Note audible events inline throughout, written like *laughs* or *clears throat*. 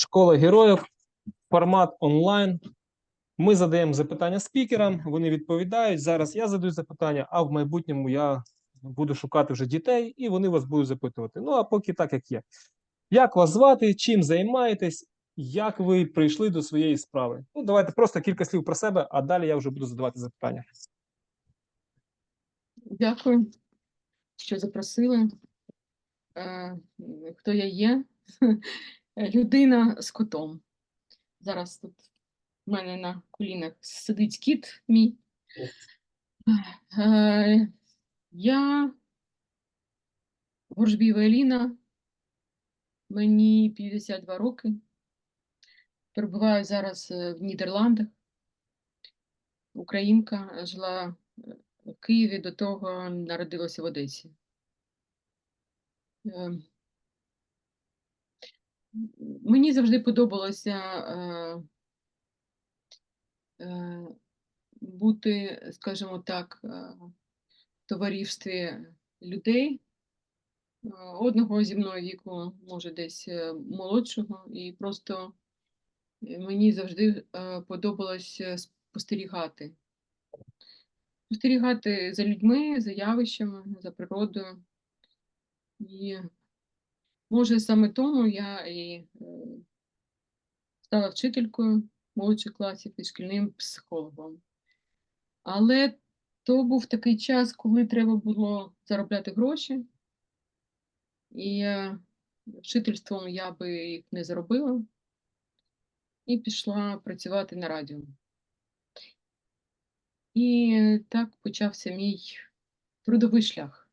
Школа героїв, формат онлайн. Ми задаємо запитання спікерам, вони відповідають. Зараз я задаю запитання, а в майбутньому я буду шукати вже дітей, і вони вас будуть запитувати. Ну а поки так, як є. Як вас звати, чим займаєтесь, як ви прийшли до своєї справи? Ну, давайте просто кілька слів про себе, а далі я вже буду задавати запитання. Дякую, що запросили. Е, Хто я є? Людина з котом. Зараз тут в мене на колінах сидить кіт мій. Е, Я Горжбієва Еліна, мені 52 роки. Перебуваю зараз е, в Нідерландах. Українка жила е, в Києві, до того народилася в Одесі. Мені завжди подобалося е, е, бути, скажімо так, е, в товаристві людей одного зі мною віку, може десь молодшого, і просто мені завжди подобалось спостерігати. Спостерігати за людьми, за явищами, за природою. І може саме тому я і е, стала вчителькою молодших класів і шкільним психологом. Але то був такий час, коли треба було заробляти гроші, і е, вчительством я би їх не заробила, і пішла працювати на радіо. І так почався мій трудовий шлях.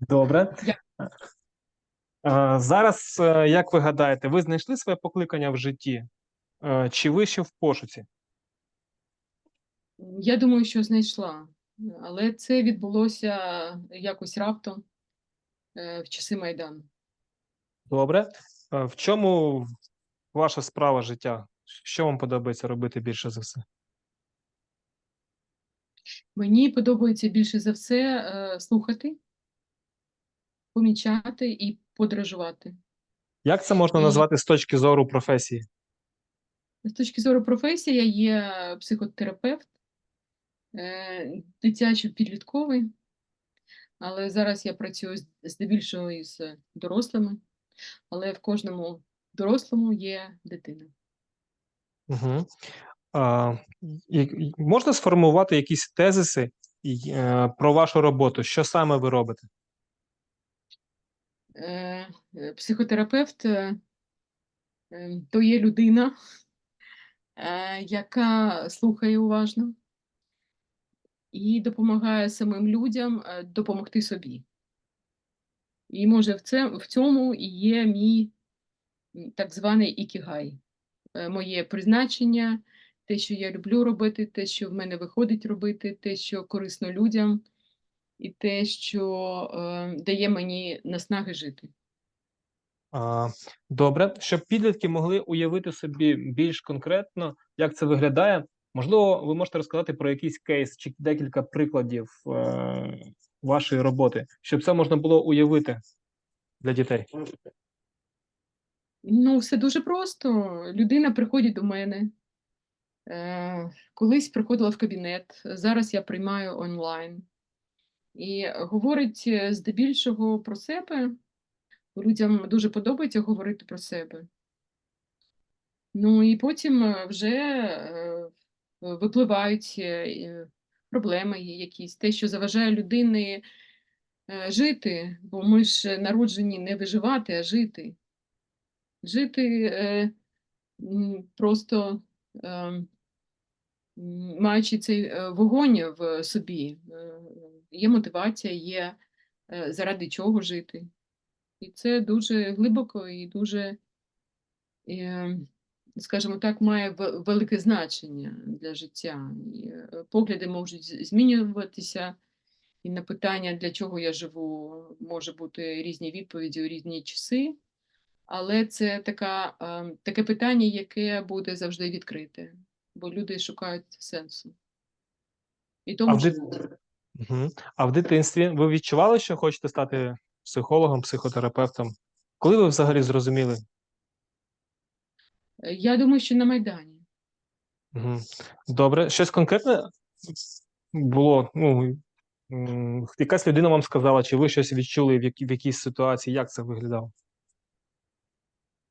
Добре. Дякую. Е, Зараз, е, як ви гадаєте, ви знайшли своє покликання в житті? Е, Чи ви ще в пошуці? Я думаю, що знайшла, але це відбулося якось раптом в часи Майдану. Добре. В чому ваша справа життя? Що вам подобається робити більше за все? Мені подобається більше за все слухати, помічати і подорожувати. Як це можна назвати з точки зору професії? З точки зору професії, я є психотерапевт, е, дитячо-підлітковий, але зараз я працюю здебільшого із дорослими, але в кожному дорослому є дитина. Угу. А, і- можна сформувати якісь тезиси е, про вашу роботу? Що саме ви робите? Е, е, Психотерапевт е, то є людина, яка слухає уважно і допомагає самим людям допомогти собі. І може в, це, в цьому і є мій так званий ікігай, моє призначення, те, що я люблю робити, те, що в мене виходить робити, те, що корисно людям, і те, що е, дає мені наснаги жити. А, добре, щоб підлітки могли уявити собі більш конкретно, як це виглядає. Можливо, ви можете розказати про якийсь кейс чи декілька прикладів е, вашої роботи, щоб це можна було уявити для дітей. Ну, все дуже просто. Людина приходить до мене. Е, колись приходила в кабінет, зараз я приймаю онлайн. І говорить е, здебільшого про себе. Людям дуже подобається говорити про себе. Ну і потім е, вже е, випливають проблеми якісь, те, що заважає людині е, жити, бо ми ж народжені не виживати, а жити. Жити просто е, маючи цей вогонь в собі, є мотивація, є е, заради чого жити. І це дуже глибоко і дуже, е, скажімо так, має велике значення для життя. І е, погляди можуть змінюватися, і на питання, для чого я живу, може бути різні відповіді у різні часи. Але це така, таке питання, яке буде завжди відкрите, бо люди шукають сенсу. І А тому в, дит... Мгм. а в дитинстві ви відчували, що хочете стати психологом, психотерапевтом? Коли ви взагалі зрозуміли, Е, Я думаю, що на Майдані. Мгм. Добре. Щось конкретне було? Ну, якась людина вам сказала, чи ви щось відчули в, які, в якійсь ситуації? Як це виглядало?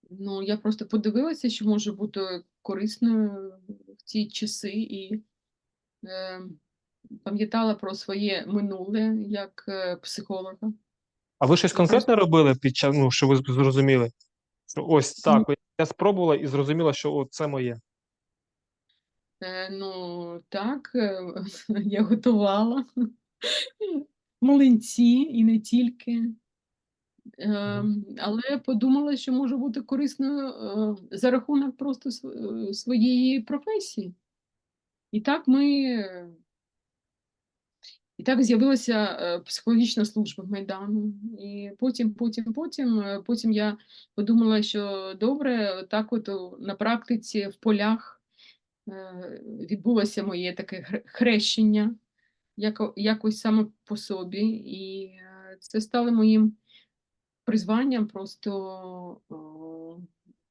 Ну, я просто подивилася, що може бути корисною в ці часи, і е, пам'ятала про своє минуле як е, психолога. А ви щось конкретне робили під час, ну, що ви зрозуміли? Що ось так, я спробувала і зрозуміла, що о, це моє. Е, ну, так, е, *laughs* я готувала млинці і не тільки. Ем, але подумала, що може бути корисною е, за рахунок просто своєї професії. І так ми. І так з'явилася е, психологічна служба в Майдану. І потім, потім, потім, е, потім я подумала, що добре, так от на практиці в полях е, відбулося моє таке хрещення якось саме по собі. І це стало моїм призванням просто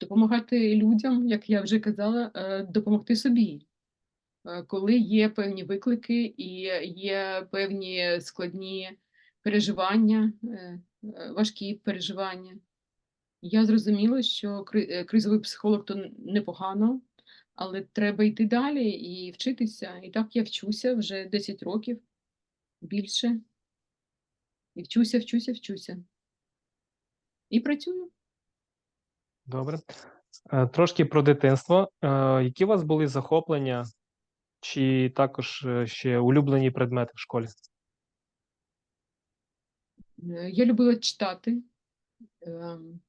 допомагати людям, як я вже казала, допомогти собі. Е, Коли є певні виклики і є певні складні переживання, е, е, важкі переживання, я зрозуміла, що кризовий психолог то непогано, але треба йти далі і вчитися. І так я вчуся вже 10 років більше. І вчуся, вчуся, вчуся. І працюю. Добре. Трошки про дитинство. Які у вас були захоплення, чи також е, ще улюблені предмети в школі? Е, Я любила читати. Ем,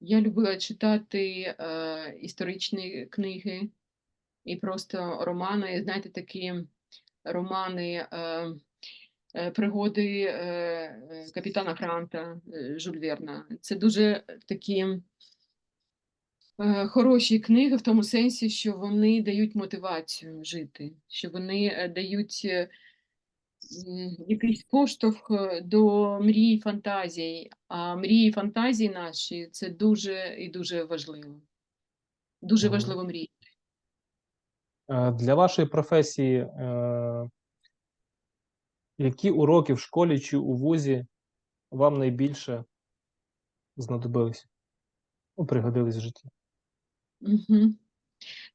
Я любила читати е, історичні книги і просто романи, знаєте, такі романи, пригоди капітана Гранта Жюль Верна. Це дуже такі хороші книги в тому сенсі, що вони дають мотивацію жити, що вони е, дають е, якийсь поштовх е, до мрій фантазій. А мрії фантазії наші це дуже і дуже важливо. Дуже важливо мрії. Е, Для вашої професії, е, які уроки в школі чи у вузі вам найбільше знадобились? Ну, пригодились в житті? Угу.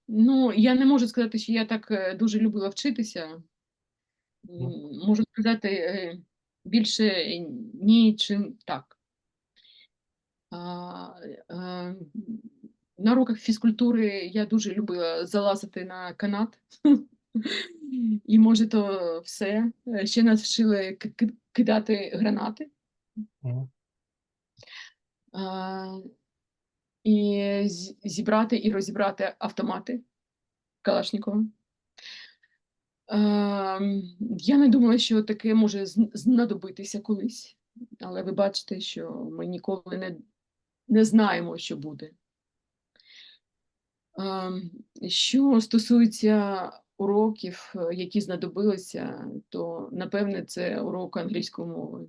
Ну, я не можу сказати, що я так е, дуже любила вчитися. М, Можу сказати е, більше е, ні, чим так. А, е, на уроках фізкультури я дуже любила залазити на канат. *laughs* І може то все. Е, Ще нас вчили ки- ки- кидати гранати. Мгм. А, і зібрати і розібрати автомати Калашникова. Ем, Я не думала, що таке може знадобитися колись, але ви бачите, що ми ніколи не, не знаємо, що буде. Ем, Що стосується уроків, е, які знадобилися, то напевне це урок англійської мови.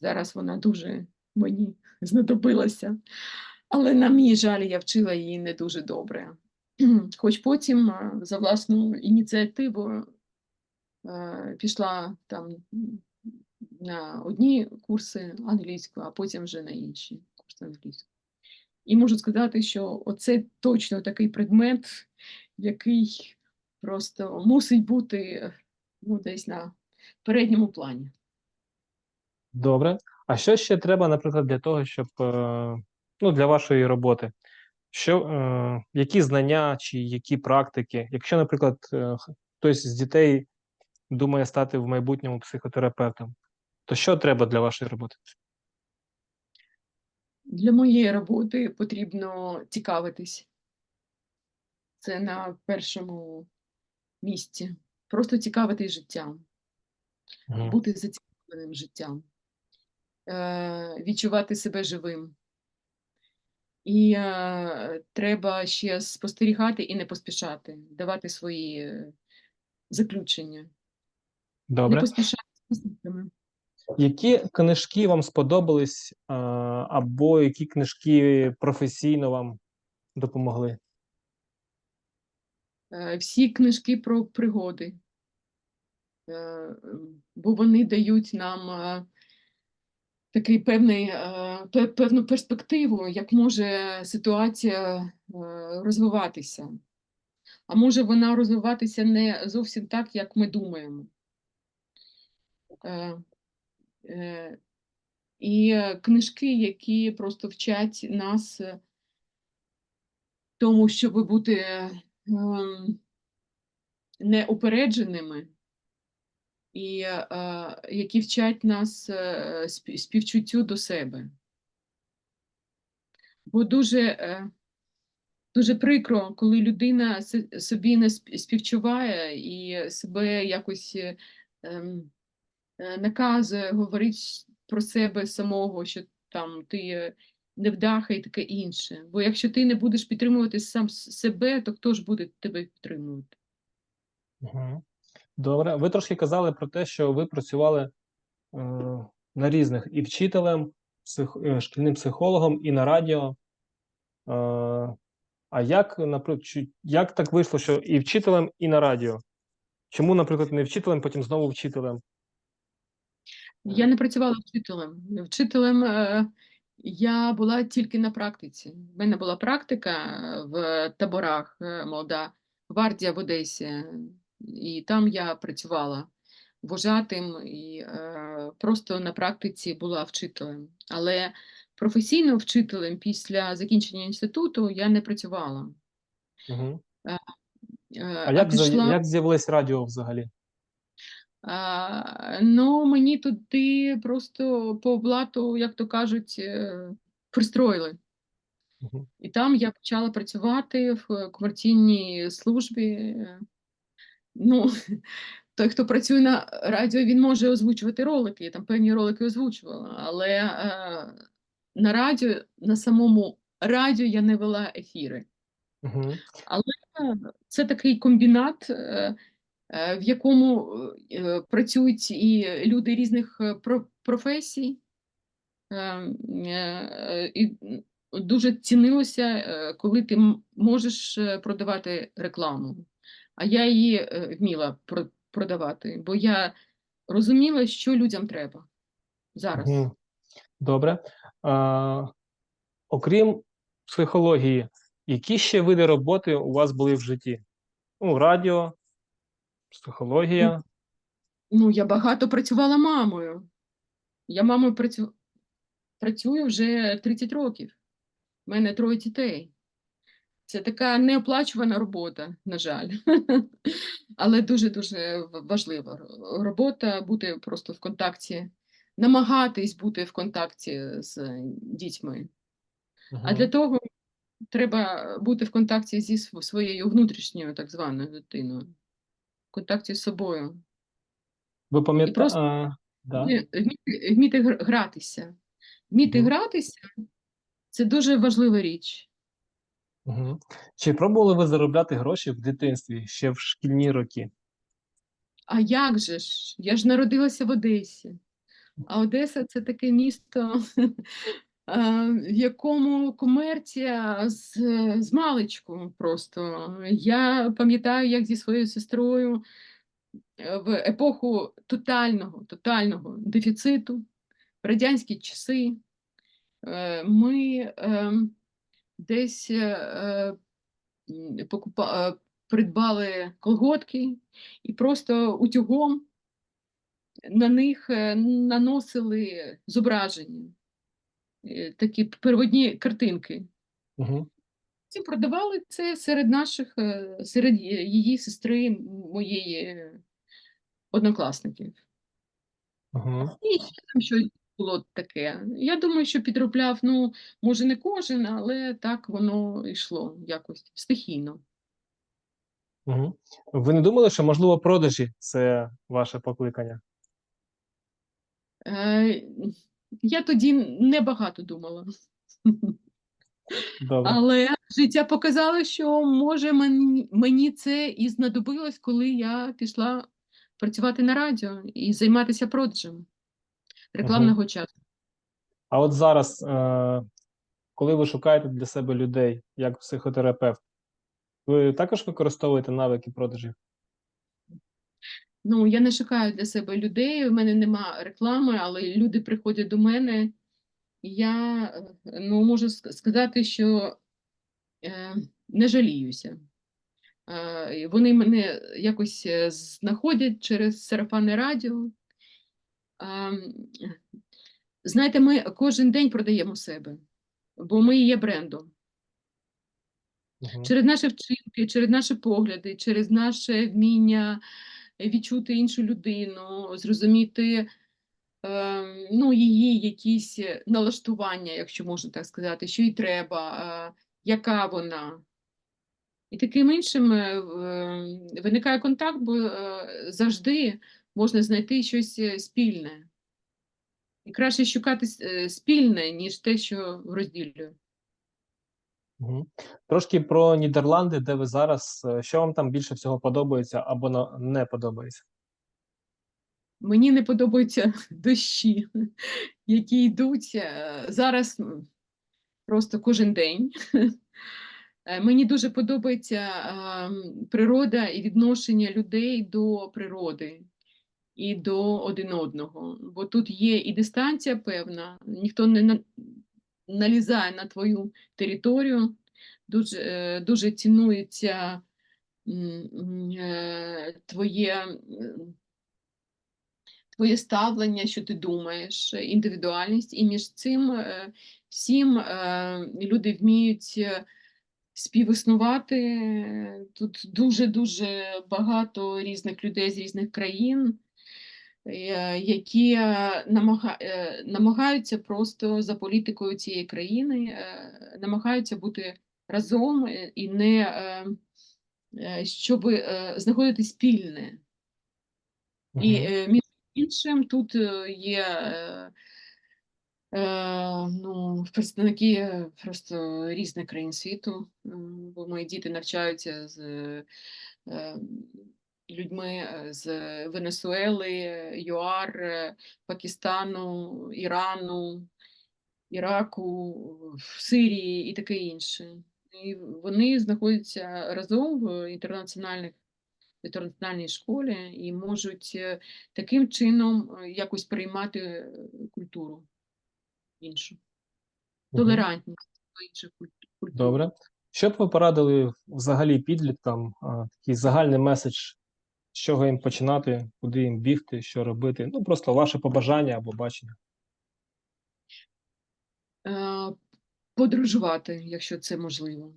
Зараз вона дуже мені знадобилася. Але на мій жаль, я вчила її не дуже добре. *clears throat* Хоч потім е, за власну ініціативу е, пішла там на одні курси англійської, а потім вже на інші курси англійської. І можу сказати, що оце точно такий предмет, який просто мусить бути ну, десь на передньому плані. Добре. А що ще треба, наприклад, для того, щоб е, ну, для вашої роботи? Що, е, які знання чи які практики? Якщо, наприклад, е, хтось з дітей думає стати в майбутньому психотерапевтом, то що треба для вашої роботи? Для моєї роботи потрібно цікавитись. Це на першому місці. Просто цікавитись життям, Мгм. бути зацікавленим життям, е, відчувати себе живим. І е, треба ще спостерігати і не поспішати, давати свої заключення. Не поспішати з. Які книжки вам сподобались, е, або які книжки професійно вам допомогли? е, всі книжки про пригоди, Е, бо вони дають нам такий певний, е, певну перспективу, як може ситуація е, розвиватися. А може вона розвиватися не зовсім так, як ми думаємо. Е, І книжки, які просто вчать нас тому, щоб бути ем, неупередженими, і е, які вчать нас е, співчуттю до себе. Бо дуже, е, дуже прикро, коли людина собі не співчуває і себе якось ем, наказує, говорить про себе самого, що там ти невдаха і таке інше. Бо якщо ти не будеш підтримувати сам себе, то хто ж буде тебе підтримувати? Угу. Добре. Ви трошки казали про те, що ви працювали е, на різних і вчителем, псих, е, шкільним психологом, і на радіо. Е, а як, наприклад, як так вийшло, що і вчителем, і на радіо? Чому, наприклад, не вчителем, потім знову вчителем? Я не працювала вчителем. Вчителем е, я була тільки на практиці. У мене була практика е, в таборах е, молода гвардія в Одесі, і там я працювала вожатим і е, просто на практиці була вчителем. Але професійно вчителем після закінчення інституту я не працювала. Угу. Е, А як, пішла- як з'явилось радіо взагалі? А, ну, мені туди просто по блату, як то кажуть, е, пристроїли. Угу. І там я почала працювати в комерційній службі. Е, Ну, той, хто працює на радіо, він може озвучувати ролики. Я там певні ролики озвучувала, але е, на радіо, на самому радіо я не вела ефіри. Угу. Це такий комбінат, е, е, в якому е, працюють і люди різних е, професій. Е, е, І дуже цінилося, е, коли ти можеш е, продавати рекламу. А я її е, вміла продавати, бо я розуміла, що людям треба зараз. Добре. А, окрім психології, які ще види роботи у вас були в житті? Ну, радіо, психологія. Ну, я багато працювала мамою. Я мамою працю... працюю вже 30 років. У мене троє дітей. Це така неоплачувана робота, на жаль. *laughs* Але дуже-дуже важлива робота бути просто в контакті, намагатись бути в контакті з дітьми. А для того треба бути в контакті зі своєю внутрішньою так званою дитиною, в контакті з собою. Ви пам'ятаєте? просто- да. Вміти, вміти гратися. Вміти Мгм. гратися це дуже важлива річ. Мгм. Чи пробували ви заробляти гроші в дитинстві ще в шкільні роки? А як же ж? Я ж народилася в Одесі. А Одеса це таке місто, *laughs* в якому комерція з, з маличку просто. Я пам'ятаю, як зі своєю сестрою е, в епоху тотального, тотального дефіциту, радянські часи, е, ми ем, десь е, е, покупа- е, придбали колготки і просто утюгом на них е, наносили зображення, е, такі перводні картинки. Угу. Ці продавали це серед наших, е, серед її сестри, моєї однокласників. Угу. І ще там щось було таке. Я думаю, що підробляв, ну, може, не кожен, але так воно йшло якось стихійно. Угу. Ви не думали, що можливо продажі це ваше покликання? Е, я тоді небагато думала. Добре. Але життя показало, що може мені, це і знадобилось, коли я пішла працювати на радіо і займатися продажами рекламного часу. А от зараз, е, коли ви шукаєте для себе людей як психотерапевт, Ви також використовуєте навики продажів? Ну, я не шукаю для себе людей, у мене нема реклами, але люди приходять до мене. Я е, ну, можу сказати, що е, не жаліюся. Е, вони мене якось е, знаходять через сарафанне радіо. А, Знаєте, ми кожен день продаємо себе, бо ми є брендом. Мгм. Через наші вчинки, через наші погляди, через наше вміння відчути іншу людину, зрозуміти е, ну, її якісь налаштування, якщо можна так сказати, що їй треба, е, яка вона. І таким іншим е, е, виникає контакт, бо е, завжди можна знайти щось е, спільне. І краще шукати е, спільне, ніж те, що розділює. Мгм. Трошки про Нідерланди, де ви зараз. Е, Що вам там більше всього подобається або не подобається? Мені не подобаються *laughs* дощі, *laughs* які йдуть зараз просто кожен день. *laughs* Мені дуже подобається природа і відношення людей до природи і до один одного. Бо тут є і дистанція певна, ніхто не на- налізає на твою територію, дуже, е, дуже цінується е, твоє. твоє ставлення, що ти думаєш, індивідуальність, і між цим е, всім люди вміють співіснувати. Тут дуже-дуже багато різних людей з різних країн, які е, е, намагаються просто за політикою цієї країни, е, намагаються бути разом е, і не е, е, щоб е, знаходити спільне. І е, між іншим тут е, є е, е, ну, представники е, просто різних країн світу, е, бо мої діти навчаються з е, людьми е, з Венесуели, ЮАР, е, Пакистану, Ірану, Іраку, Сирії і таке інше. І вони знаходяться разом в інтернаціональних в інтернаціональній школі і можуть е, таким чином якось приймати культуру іншу, толерантність до інших культ- культур. Добре. Що б ви порадили взагалі підліткам? Такий загальний меседж, з чого їм починати, куди їм бігти, що робити? Ну, просто ваше побажання або бачення. Е, Подорожувати, якщо це можливо.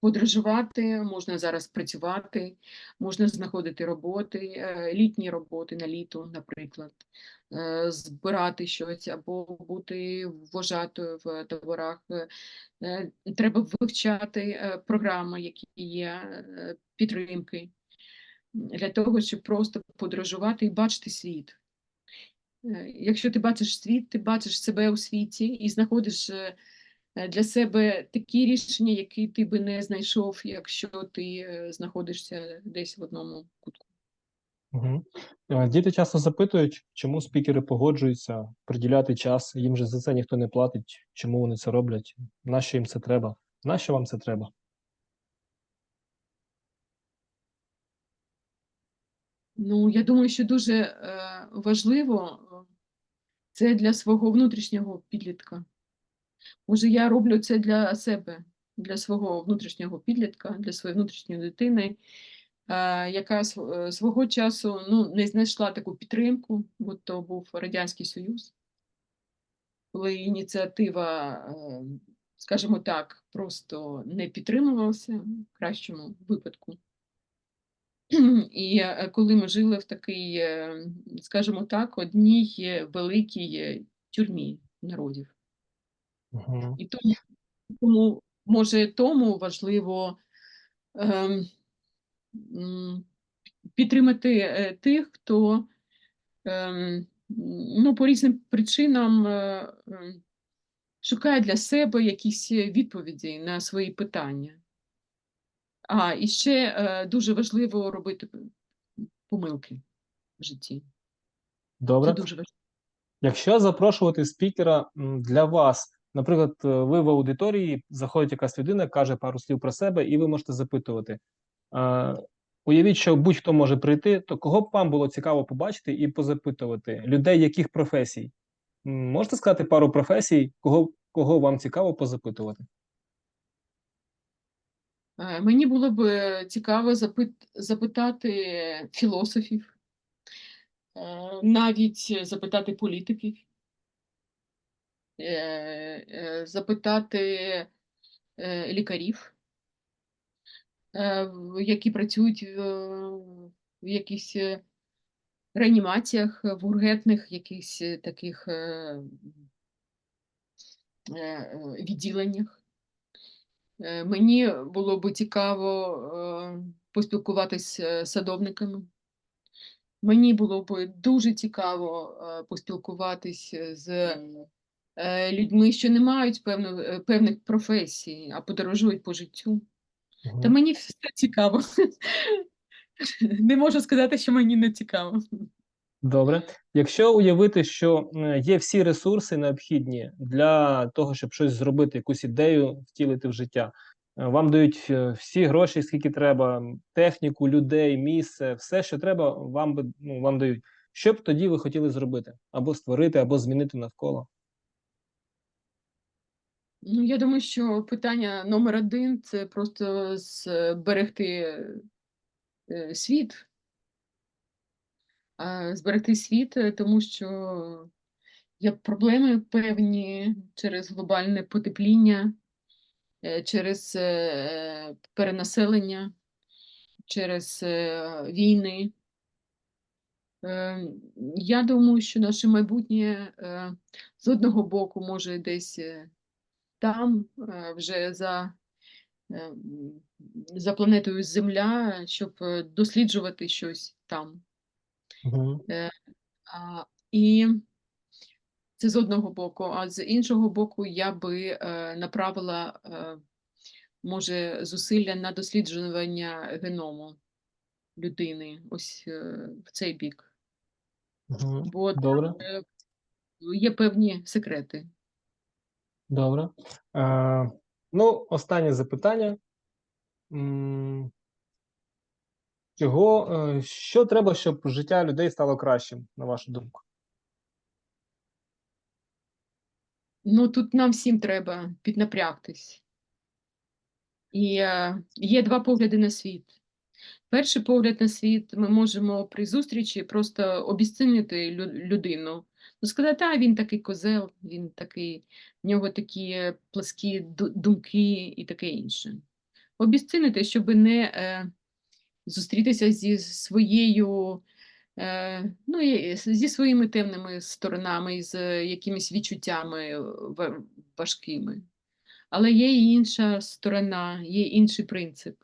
Подорожувати, можна зараз працювати, можна знаходити роботи, е, літні роботи на літо, наприклад, е, збирати щось або бути вважатою в е, Треба вивчати програми, які є підтримки, для того, щоб просто подорожувати і бачити світ. Е, Якщо ти бачиш світ, ти бачиш себе у світі і знаходиш е, для себе такі рішення, які ти би не знайшов, якщо ти е, знаходишся десь в одному кутку. Е, Діти часто запитують, чому спікери погоджуються приділяти час, їм же за це ніхто не платить, чому вони це роблять, нащо їм це треба, нащо вам це треба? Ну, я думаю, що дуже е, важливо е, це для свого внутрішнього підлітка. Може, я роблю це для себе, для свого внутрішнього підлітка, для своєї внутрішньої дитини, е, яка е, свого часу ну, не знайшла таку підтримку, бо то був Радянський Союз, коли ініціатива, е, скажімо так, просто не підтримувалася в кращому випадку. *clears throat* І е, коли ми жили в такій, е, скажімо так, одній е, великій е, тюрмі народів. Мгм. І тому, тому може, тому важливо ем, м, підтримати е, тих, хто ем, ну, по різним причинам е, ем, шукає для себе якісь відповіді на свої питання. А, і ще е, дуже важливо робити помилки в житті. Це дуже важливо. Якщо запрошувати спікера для вас, Наприклад, е, ви в аудиторії, заходить якась людина, каже пару слів про себе, і ви можете запитувати. Е, Уявіть, що будь-хто може прийти, то кого б вам було цікаво побачити і позапитувати? Людей яких професій? Можете сказати пару професій, кого, кого вам цікаво позапитувати? Е, Мені було б е, цікаво запитати філософів, е, навіть запитати політиків, запитати лікарів, які працюють в, якихось реанімаціях, в ургентних якихось таких відділеннях. Е, Мені було би цікаво е, поспілкуватись з садовниками. Мені було б дуже цікаво е, поспілкуватись з е, людьми, що не мають певно, е, певних професій, а подорожують по життю. Та мені все цікаво. *laughs* Не можу сказати, що мені не цікаво. Добре. Якщо уявити, що є всі ресурси необхідні для того, щоб щось зробити, якусь ідею втілити в життя, е, вам дають е, всі гроші, скільки треба, техніку, людей, місце, все, що треба, вам би ну, вам дають. Що б тоді ви хотіли зробити? Або створити, або змінити навколо? Ну, я думаю, що питання номер один це просто зберегти е, світ. А, Зберегти світ, е, тому що є проблеми певні через глобальне потепління, е, через е, перенаселення, через е, війни. Е, Я думаю, що наше майбутнє е, з одного боку може десь е, там, е, вже за, е, за планетою Земля, щоб е, досліджувати щось там. Угу. А, І це з одного боку, а з іншого боку, я би е, направила, е, може, зусилля на досліджування геному людини, ось е, в цей бік. Угу. Бо Добре. е, є певні секрети. Добре. Е, ну, останнє запитання. М, Чого, е, що треба, щоб життя людей стало кращим, на вашу думку? Ну, тут нам всім треба піднапрягтись. І е, є два погляди на світ. Перший погляд на світ ми можемо при зустрічі просто обіцінити людину. Ну, сказати, а він такий козел, він такий, в нього такі пласкі думки і таке інше. Обіцінити, щоб не е, зустрітися зі своєю, е, ну, зі своїми темними сторонами, з якимись відчуттями важкими. Але є і інша сторона, є інший принцип.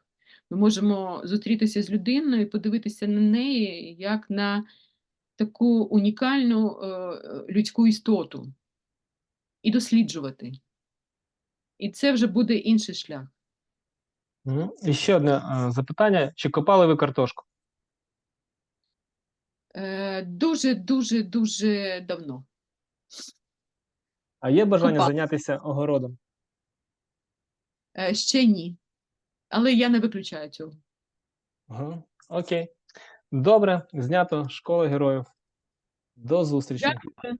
Ми можемо зустрітися з людиною і подивитися на неї як на таку унікальну е, е, людську істоту і досліджувати. І це вже буде інший шлях. І ще одне е, запитання: чи копали ви картошку? Е, Дуже, дуже, дуже давно. А є бажання Копала. зайнятися огородом? Е, Ще ні. Але я не виключаю цього. Ага. Окей. Добре, знято. Школа героїв. До зустрічі. Дякую.